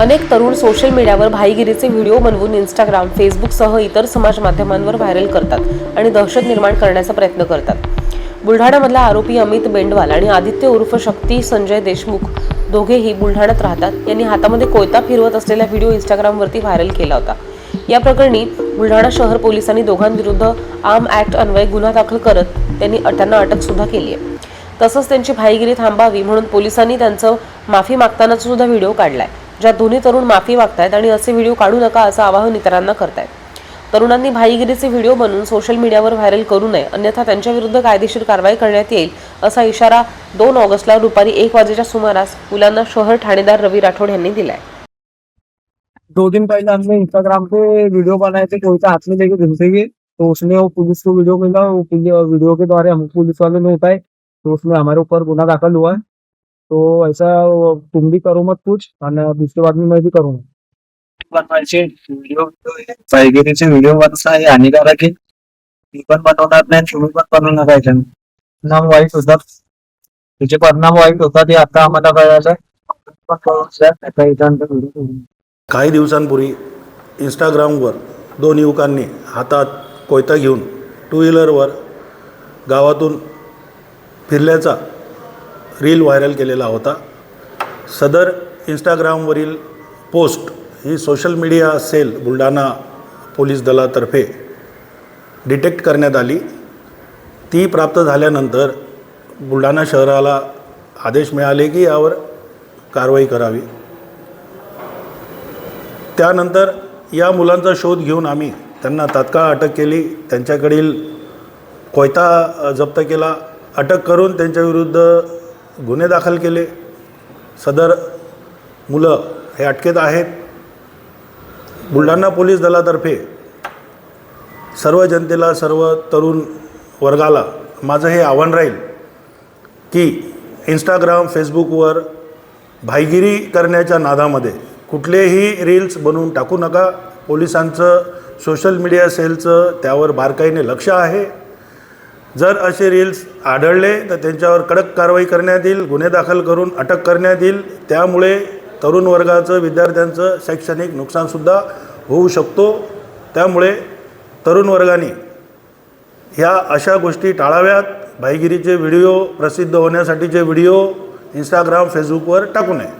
अनेक तरुण सोशल मीडियावर भाईगिरीचे व्हिडिओ बनवून इंस्टाग्राम फेसबुकसह इतर समाज माध्यमांवर व्हायरल करतात आणि दहशत निर्माण करण्याचा प्रयत्न करतात. बुलढाण्यामधला आरोपी अमित बेंडवाल आणि आदित्य उर्फ शक्ती संजय देशमुख दोघेही बुलढाण्यात राहतात. यांनी हातामध्ये कोयता फिरवत असलेला व्हिडिओ इंस्टाग्रामवरती व्हायरल केला होता. या प्रकरणी बुलढाणा शहर पोलिसांनी दोघांविरुद्ध आर्म ऍक्ट अन्वये गुन्हा दाखल करत त्यांनी त्यांना अटक सुद्धा केली आहे तसंच त्यांची भाईगिरी थांबावी म्हणून पोलिसांनी त्यांचं माफी मागतानाचा सुद्धा व्हिडिओ काढलाय. ज्या दोन्ही तरुण माफी मागतायत आणि असे व्हिडिओ काढू नका असं आवाहन इतरांना करतायत. तरुणांनी भाईगिरीचे व्हिडिओ बनवून सोशल मीडियावर व्हायरल करू नये. अन्यथा त्यांच्याविरुद्ध कायदेशीर कारवाई करण्यात येईल असा इशारा दोन ऑगस्टला दुपारी एक वाजेच्या सुमारास मुलांना शहर ठाणेदार रवी राठोड यांनी दिलाय. दो दिन पहले हमने इंस्टाग्राम पे वीडियो बनाए थे कोई हाथ में लेके घूमते हुए तो उसने वो पुलिस को वीडियो मिला वो वीडियो के द्वारा हम पुलिस वाले ने उठाए तो उसमें हमारे ऊपर गुना दाखल हुआ. है तो ऐसा तुम भी करो मत कुछ आणि दूसरी बातमी मैं भी करूंगा बनवायचे व्हिडिओ पायगिरीचे व्हिडिओ बनसा हे हानिकारक आहे मी पण बनवणार नाही तुम्ही पण बनवू नका याच्यानं. परिणाम वाईट होतात त्याचे परिणाम वाईट होतात हे आता आम्हाला कळायचं करू. काही दिवसांपूर्वी इंस्टाग्रामवर दोन युवकांनी हातात कोयता घेऊन टू व्हीलरवर गावातून फिरल्याचा रील व्हायरल केलेला होता. सदर इंस्टाग्रामवरील पोस्ट ही social media cell Buldhana police दलातर्फे डिटेक्ट करण्यात आली. ती प्राप्त झाल्यानंतर बुलढाणा शहराला आदेश मिळाले की यावर कारवाई करावी. त्यानंतर या मुलांचा शोध घेऊन आम्ही त्यांना तात्काळ अटक केली. त्यांच्याकडील कोयता जप्त केला. अटक करून त्यांच्याविरुद्ध गुन्हे दाखल केले. सदर मुलं हे अटकेत आहेत. बुलढाणा पोलीस दलातर्फे सर्व जनतेला सर्व तरुण वर्गाला माझं हे आव्हान राहील की इंस्टाग्राम फेसबुकवर भाईगिरी करण्याच्या नादामध्ये कुठलेही रील्स बनवून टाकू नका. पोलिसांचं सोशल मीडिया सेलचं त्यावर बारकाईने लक्ष आहे. जर असे रील्स आढळले तर त्यांच्यावर कडक कारवाई करण्यात येईल गुन्हे दाखल करून अटक करण्यात येईल. त्यामुळे तरुण वर्गाचं विद्यार्थ्यांचं शैक्षणिक नुकसानसुद्धा होऊ शकतो. त्यामुळे तरुण वर्गाने ह्या अशा गोष्टी टाळाव्यात. भाईगिरीचे व्हिडिओ प्रसिद्ध होण्यासाठीचे व्हिडिओ इंस्टाग्राम फेसबुकवर टाकू नये.